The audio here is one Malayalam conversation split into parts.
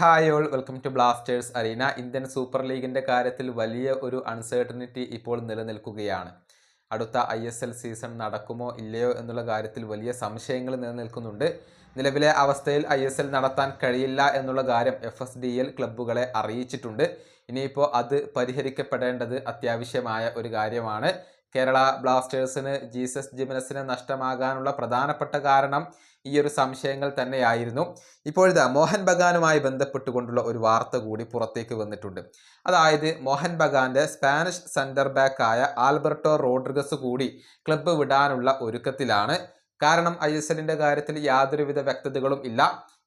Hi all welcome to blasters arena. Indian super ലീഗിന്റെ കാര്യത്തിൽ വലിയ ഒരു അൺസേർട്ടനിറ്റി ഇപ്പോൾ നിലനിൽക്കുകയാണ്. അടുത്ത ഐ എസ് എൽ സീസൺ നടക്കുമോ ഇല്ലയോ എന്നുള്ള കാര്യത്തിൽ വലിയ സംശയങ്ങൾ നിലനിൽക്കുന്നുണ്ട്. നിലവിലെ അവസ്ഥയിൽ ഐ എസ് എൽ നടത്താൻ കഴിയില്ല എന്നുള്ള കാര്യം എഫ് എസ് ഡി എൽ ക്ലബ്ബുകളെ അറിയിച്ചിട്ടുണ്ട്. ഇനിയിപ്പോൾ അത് പരിഹരിക്കപ്പെടേണ്ടത് അത്യാവശ്യമായ ഒരു കാര്യമാണ്. കേരള ബ്ലാസ്റ്റേഴ്സിന് ജീസസ് ജിമിനസിന് നഷ്ടമാകാനുള്ള പ്രധാനപ്പെട്ട കാരണം ഈ ഒരു സംശയങ്ങൾ തന്നെയായിരുന്നു. ഇപ്പോഴത്തെ മോഹൻ ബഗാനുമായി ബന്ധപ്പെട്ടുകൊണ്ടുള്ള ഒരു വാർത്ത കൂടി പുറത്തേക്ക് വന്നിട്ടുണ്ട്. അതായത് മോഹൻ ബഗാന്റെ സ്പാനിഷ് സെന്റർ ബാക്ക് ആയ ആൽബർട്ടോ റോഡ്രിഗസ് കൂടി ക്ലബ്ബ് വിടാനുള്ള ഒരുക്കത്തിലാണ് കാരണം ഐ എസ് എല്ലിന്റെ കാര്യത്തിൽ യാതൊരുവിധ വ്യക്തതകളും ഇല്ല.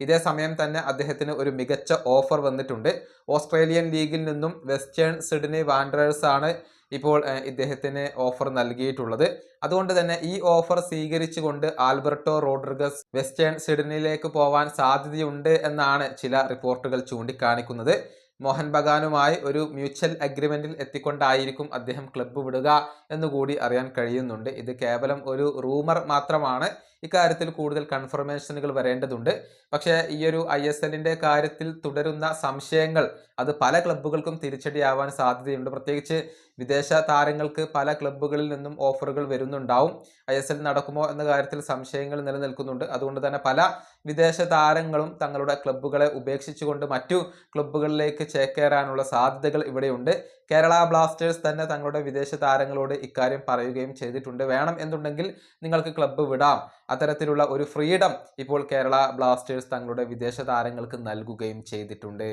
ഇതേ സമയം തന്നെ അദ്ദേഹത്തിന് ഒരു മികച്ച ഓഫർ വന്നിട്ടുണ്ട്. ഓസ്ട്രേലിയൻ ലീഗിൽ നിന്നും വെസ്റ്റേൺ സിഡ്നി വാൻഡറേഴ്സ് ആണ് ഇപ്പോൾ ഇദ്ദേഹത്തിന് ഓഫർ നൽകിയിട്ടുള്ളത്. അതുകൊണ്ട് തന്നെ ഈ ഓഫർ സ്വീകരിച്ചുകൊണ്ട് ആൽബർട്ടോ റോഡ്രിഗസ് വെസ്റ്റേൺ സിഡ്നിയിലേക്ക് പോവാൻ സാധ്യതയുണ്ട് എന്നാണ് ചില റിപ്പോർട്ടുകൾ ചൂണ്ടിക്കാണിക്കുന്നത്. മോഹൻ ബഗാനുമായി ഒരു മ്യൂച്വൽ അഗ്രിമെന്റിൽ എത്തിക്കൊണ്ടായിരിക്കും അദ്ദേഹം ക്ലബ്ബ് വിടുക എന്നുകൂടി അറിയാൻ കഴിയുന്നുണ്ട്. ഇത് കേവലം ഒരു റൂമർ മാത്രമാണ്. ഇക്കാര്യത്തിൽ കൂടുതൽ കൺഫർമേഷനുകൾ വരേണ്ടതുണ്ട്. പക്ഷേ ഈ ഒരു ഐ എസ് കാര്യത്തിൽ തുടരുന്ന സംശയങ്ങൾ അത് പല ക്ലബ്ബുകൾക്കും തിരിച്ചടിയാവാൻ സാധ്യതയുണ്ട്. പ്രത്യേകിച്ച് വിദേശ താരങ്ങൾക്ക് പല ക്ലബ്ബുകളിൽ നിന്നും ഓഫറുകൾ വരുന്നുണ്ടാവും. ഐ എസ് എൽ നടക്കുമോ എന്ന കാര്യത്തിൽ സംശയങ്ങൾ നിലനിൽക്കുന്നുണ്ട്. അതുകൊണ്ട് തന്നെ പല വിദേശ താരങ്ങളും തങ്ങളുടെ ക്ലബ്ബുകളെ ഉപേക്ഷിച്ചുകൊണ്ട് മറ്റു ക്ലബ്ബുകളിലേക്ക് ചേക്കേറാനുള്ള സാധ്യതകൾ ഇവിടെയുണ്ട്. കേരള ബ്ലാസ്റ്റേഴ്സ് തന്നെ തങ്ങളുടെ വിദേശ താരങ്ങളോട് ഇക്കാര്യം പറയുകയും ചെയ്തിട്ടുണ്ട്. വേണം എന്നുണ്ടെങ്കിൽ നിങ്ങൾക്ക് ക്ലബ്ബ് വിടാം. അത്തരത്തിലുള്ള ഒരു ഫ്രീഡം ഇപ്പോൾ കേരള ബ്ലാസ്റ്റേഴ്സ് തങ്ങളുടെ വിദേശ താരങ്ങൾക്ക് നൽകുകയും ചെയ്തിട്ടുണ്ട്.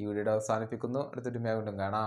ഈ വീഡിയോ അവസാനിപ്പിക്കുന്നു. അടുത്തൊരു വീണ്ടും കാണാം.